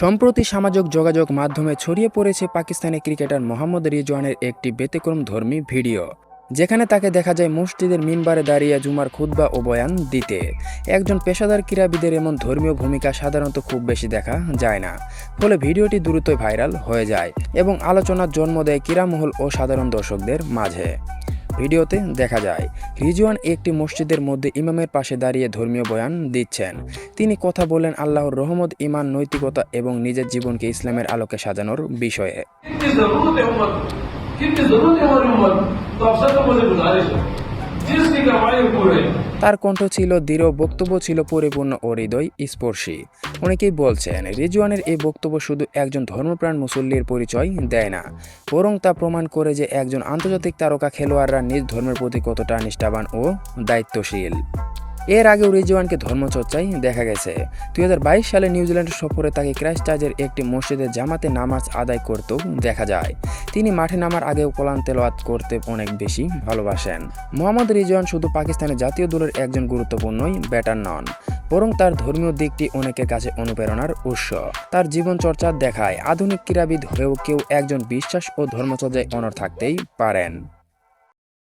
সম্প্রতি সামাজিক যোগাযোগ মাধ্যমে ছড়িয়ে পড়েছে পাকিস্তানি ক্রিকেটার মোহাম্মদ রিজওয়ানের একটি ব্যতিক্রম ধর্মী ভিডিও, যেখানে তাকে দেখা যায় মসজিদের মিনবারে দাঁড়িয়ে জুমার খুতবা ও বয়ান দিতে। একজন পেশাদার ক্রীড়াবিদের এমন ধর্মীয় ভূমিকা সাধারণত খুব বেশি দেখা যায় না, ফলে ভিডিওটি দ্রুতই ভাইরাল হয়ে যায় এবং আলোচনার জন্ম দেয় ক্রীড়ামহল ও সাধারণ দর্শকদের মাঝে। ভিডিওতে দেখা যায় রিজওয়ান একটি মসজিদের মধ্যে ইমামের পাশে দাঁড়িয়ে ধর্মীয় বয়ান দিচ্ছেন তিনি কথা বলেন আল্লাহর রহমত ইমান নৈতিকতা এবং নিজের জীবনকে ইসলামের আলোকে সাজানোর বিষয়ে कितनी जरूरत है उम्मत कितनी जरूरत है हमारी उम्मत तो आप सबको मुझे गुजारिश है जिसकी कमाई पूरे তার কণ্ঠ ছিল দৃঢ়, বক্তব্য ছিল পরিপূর্ণ ও হৃদয় স্পর্শী। অনেকেই বলছেন, রিজওয়ানের এই বক্তব্য শুধু একজন ধর্মপ্রাণ মুসল্লির পরিচয় দেয় না, বরং তা প্রমাণ করে যে একজন আন্তর্জাতিক তারকা খেলোয়াড়রা নিজ ধর্মের প্রতি কতটা নিষ্ঠাবান ও দায়িত্বশীল। এর আগেও রিজওয়ানকে ধর্মচর্চায় দেখা গেছে। দুই হাজার বাইশ সালে নিউজিল্যান্ড সফরে তাকে ক্রাইস্ট চার্চের একটি মসজিদে জামাতে নামাজ আদায় করতেও দেখা যায়। তিনি মাঠে নামার আগেও কোলান তেলোয়াত করতে অনেক বেশি ভালোবাসেন। মোহাম্মদ রিজওয়ান শুধু পাকিস্তানের জাতীয় দলের একজন গুরুত্বপূর্ণই ব্যাটার নন, বরং তার ধর্মীয় দিকটি অনেকের কাছে অনুপ্রেরণার উৎস। তার জীবন চর্চা দেখায়, আধুনিক ক্রীড়াবিদ হয়েও কেউ একজন বিশ্বাস ও ধর্মচর্যায় অনর থাকতেই পারেন।